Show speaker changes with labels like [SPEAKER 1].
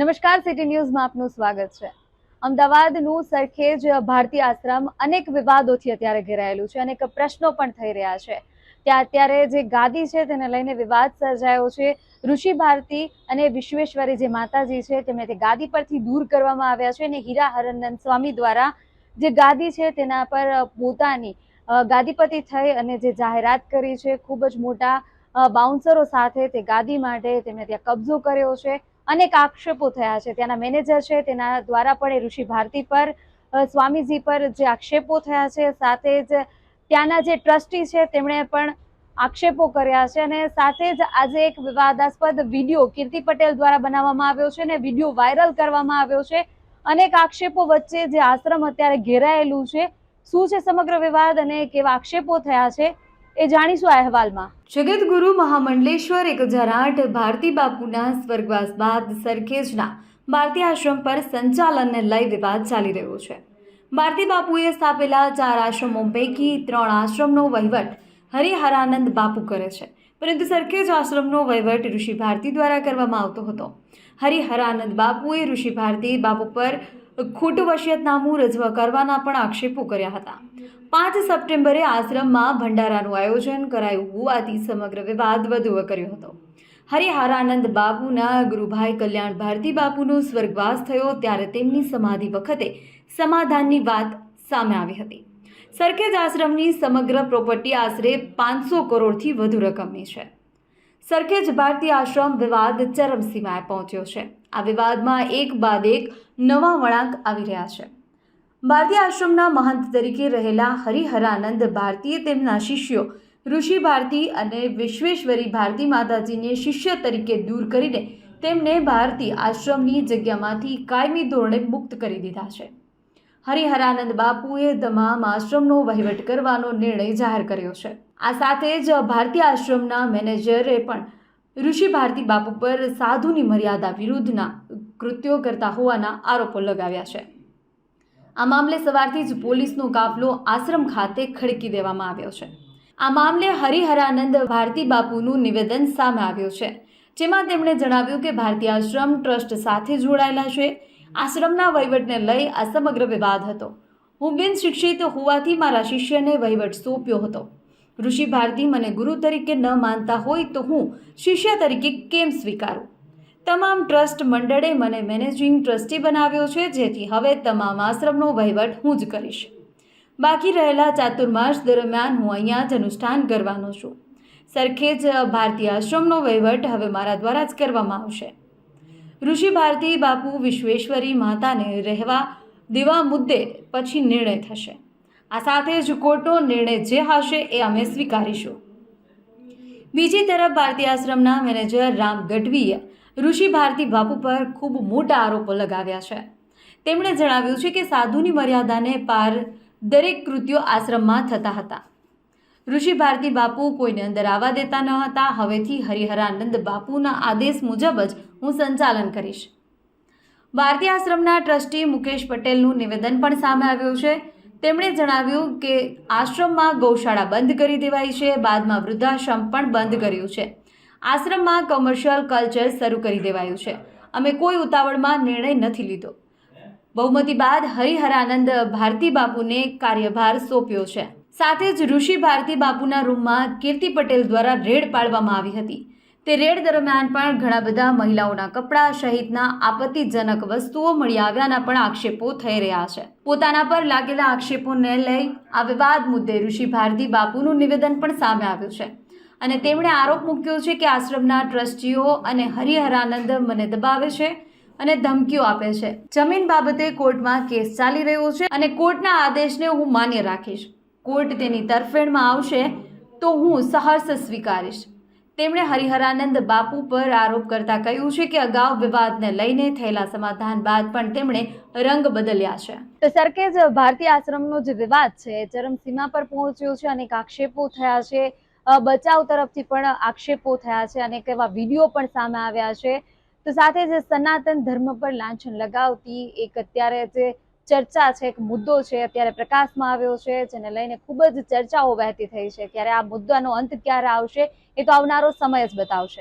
[SPEAKER 1] નમસ્કાર સિટી ન્યૂઝમાં આપનું સ્વાગત છે. અમદાવાદનું સરખેજ ભારતીય આશ્રમ અનેક વિવાદોથી અત્યારે ઘેરાયેલું છે, અનેક પ્રશ્નો પણ થઈ રહ્યા છે. ત્યાં અત્યારે જે ગાદી છે, તેને લઈને વિવાદ સર્જાયો છે. ઋષિ ભારતી અને વિશ્વેશ્વરી જે માતાજી છે, તેમને તે ગાદી પરથી દૂર કરવામાં આવ્યા છે અને હીરા હરનંદ સ્વામી દ્વારા જે ગાદી છે, તેના પર પોતાની ગાદીપતિ થઈ અને જે જાહેરાત કરી છે, ખૂબ જ મોટા બાઉન્સરો સાથે તે ગાદી માટે તેમણે ત્યાં કબજો કર્યો છે. અનેક આક્ષેપો થયા છે. ત્યાંના મેનેજર છે, તેના દ્વારા પણ એ ઋષિ ભારતી પર સ્વામીજી પર જે આક્ષેપો થયા છે, સાથે જ ત્યાંના જે ટ્રસ્ટી છે, તેમણે પણ આક્ષેપો કર્યા છે અને સાથે જ આજે એક વિવાદાસ્પદ વીડિયો કીર્તિ પટેલ દ્વારા બનાવવામાં આવ્યો છે અને વીડિયો વાયરલ કરવામાં આવ્યો છે. અનેક આક્ષેપો વચ્ચે જે આશ્રમ અત્યારે ઘેરાયેલું છે. શું છે સમગ્ર વિવાદ અને કેવા આક્ષેપો થયા છે? એ જાણીશું આ અહેવાલમાં. જગતગુરુ મહામંડલેશ્વર એક હજાર આઠ ભારતી બાપુના સ્વર્ગવાસ બાદ સરખેજના ભારતી આશ્રમ પર સંચાલનને લઈ વિવાદ ચાલી રહ્યો છે. ભારતી બાપુએ સ્થાપેલા ચાર આશ્રમો પૈકી ત્રણ આશ્રમનો વહીવટ હરિહરાનંદ બાપુ કરે છે. પરંતુ સરખેજ આશ્રમનો વહીવટ ઋષિ ભારતી દ્વારા કરવામાં આવતો હતો. હરિહરાનંદ બાપુએ ઋષિ ભારતી બાપુ પર ખોટું વસિયતનામું રજૂ કરવાના પણ આક્ષેપો કર્યા હતા. પાંચ સપ્ટેમ્બરે આશ્રમમાં ભંડારાનું આયોજન કરાયું હોવાથી સમગ્ર વિવાદ વધુ કર્યો હતો. હરિહરાનંદ બાપુના ગુરુભાઈ કલ્યાણ ભારતી બાપુનો સ્વર્ગવાસ થયો ત્યારે તેમની સમાધિ વખતે સમાધાનની વાત સામે આવી હતી. સરખેજ આશ્રમની સમગ્ર પ્રોપર્ટી આશરે પાંચસો કરોડથી વધુ રકમની છે. સરખેજ ભારતીય આશ્રમ વિવાદ ચરમસીમાએ પહોંચ્યો છે. આ વિવાદમાં એક બાદ એક નવા વળાંક આવી રહ્યા છે. ભારતીય આશ્રમના મહંત તરીકે રહેલા હરિહરાનંદ ભારતીએ તેમના શિષ્યો ઋષિ ભારતી અને વિશ્વેશ્વરી ભારતી માતાજીને શિષ્ય તરીકે દૂર કરીને તેમને ભારતી આશ્રમની જગ્યામાંથી કાયમી ધોરણે મુક્ત કરી દીધા છે. હરિહરાનંદ બાપુએ તમામ આશ્રમનો વહીવટ કરવાનો નિર્ણય જાહેર કર્યો છે. આ સાથે જ ભારતીય આશ્રમના મેનેજરે પણ ઋષિ ભારતી બાપુ પર સાધુની મર્યાદા વિરુદ્ધના કૃત્યો કરતા હોવાના આરોપો લગાવ્યા છે. આ મામલે સવારથી જ પોલીસનો કાફલો આશ્રમ ખાતે ખડકી દેવામાં આવ્યો છે. આ મામલે હરિહરાનંદ ભારતી બાપુનું નિવેદન સામે આવ્યું છે. જેમાં તેમણે જણાવ્યું કે ભારતીય આશ્રમ ટ્રસ્ટ સાથે જોડાયેલા છે. આશ્રમના વહીવટને લઈ આ સમગ્ર વિવાદ હતો. હું બિન શિક્ષિત હોવાથી મારા શિષ્યને વહીવટ સોંપ્યો હતો. ઋષિ ભારતી મને ગુરુ તરીકે ન માનતા હોય તો હું શિષ્ય તરીકે કેમ સ્વીકારું? તમામ ટ્રસ્ટ મંડળે મને મેનેજિંગ ટ્રસ્ટી બનાવ્યો છે, જેથી હવે તમામ આશ્રમનો વહીવટ હું જ કરીશ. બાકી રહેલા ચાતુર્માસ દરમિયાન હું અહીંયા જ અનુષ્ઠાન કરવાનો છું. સરખેજ ભારતીય આશ્રમનો વહીવટ હવે મારા દ્વારા જ કરવામાં આવશે. ઋષિ ભારતી બાપુ વિશ્વેશ્વરી માતાને રહેવા દેવા મુદ્દે પછી નિર્ણય થશે. આ સાથે જ કોર્ટનો નિર્ણય જે હશે એ અમે સ્વીકારીશું. બીજી તરફ ભારતીય આશ્રમના મેનેજર રામ ગઢવીએ ઋષિ ભારતી બાપુ પર ખૂબ મોટા આરોપો લગાવ્યા છે. તેમણે જણાવ્યું છે કે સાધુની મર્યાદાને પાર દરેક કૃત્યો આશ્રમમાં થતા હતા. ઋષિ ભારતી બાપુ કોઈને અંદર આવવા દેતા ન હતા, હવેથી હરિહરાનંદ બાપુના આદેશ મુજબ જ હું સંચાલન કરીશ. ભારતી આશ્રમના ટ્રસ્ટી મુકેશ પટેલનું નિવેદન પણ સામે આવ્યું છે. તેમણે જણાવ્યું કે આશ્રમમાં ગૌશાળા બંધ કરી દેવાઈ છે, બાદમાં વૃદ્ધાશ્રમ પણ બંધ કર્યું છે. આશ્રમમાં કોમર્શિયલ કલ્ચર શરૂ કરી દેવાયું છે. અમે કોઈ ઉતાવળમાં નિર્ણય નથી લીધો. બહુમતી બાદ હરિહરાનંદ ભારતી બાપુને કાર્યભાર સોંપ્યો છે. સાથે જ ઋષિ ભારતી બાપુના રૂમમાં કીર્તિ પટેલ દ્વારા રેડ પાડવામાં આવી હતી. તે રેડ દરમિયાન પણ ઘણા બધા મહિલાઓના કપડાં સહિતના આપત્તિજનક વસ્તુઓ મળી આવ્યાના પણ આક્ષેપો થઈ રહ્યા છે. પોતાના પર લાગેલા આક્ષેપોને લઈ આ વિવાદ મુદ્દે ઋષિ ભારતી બાપુનું નિવેદન પણ સામે આવ્યું છે. અને તેમણે આરોપ મૂક્યો છે કે આશ્રમના ટ્રસ્ટીઓ અને હરિહરાનંદ મને દબાવે છે અને ધમકીઓ આપે છે. જમીન બાબતે કોર્ટમાં કેસ ચાલી રહ્યો છે અને કોર્ટના આદેશને હું માન્ય રાખીશ. કોર્ટ તેની તરફેણમાં આવશે તો હું સહર્ષ સ્વીકારીશ. તેમણે હરિહરાનંદ બાપુ પર આરોપ કરતા કહ્યું છે કે અગાઉ વિવાદને લઈને થયેલા સમાધાન બાદ પણ તેમણે રંગ બદલ્યા છે. તો સરખેજ ભારતીય આશ્રમનો જે વિવાદ છે, ચરમસીમા પર પહોંચ્યો છે અનેક આક્ષેપો થયા છે. બચાવ તરફથી પણ આક્ષેપો થયા છે અનેક એવા વીડિયો પણ સામે આવ્યા છે. તો સાથે જે સનાતન ધર્મ પર લાંછન લગાવતી એક અત્યારે જે ચર્ચા છે, એક મુદ્દો છે, અત્યારે પ્રકાશમાં આવ્યો છે, જેને લઈને ખૂબ જ ચર્ચાઓ વહેતી થઈ છે. ત્યારે આ મુદ્દાનો અંત ક્યારે આવશે, એ તો આવનારો સમય જ બતાવશે.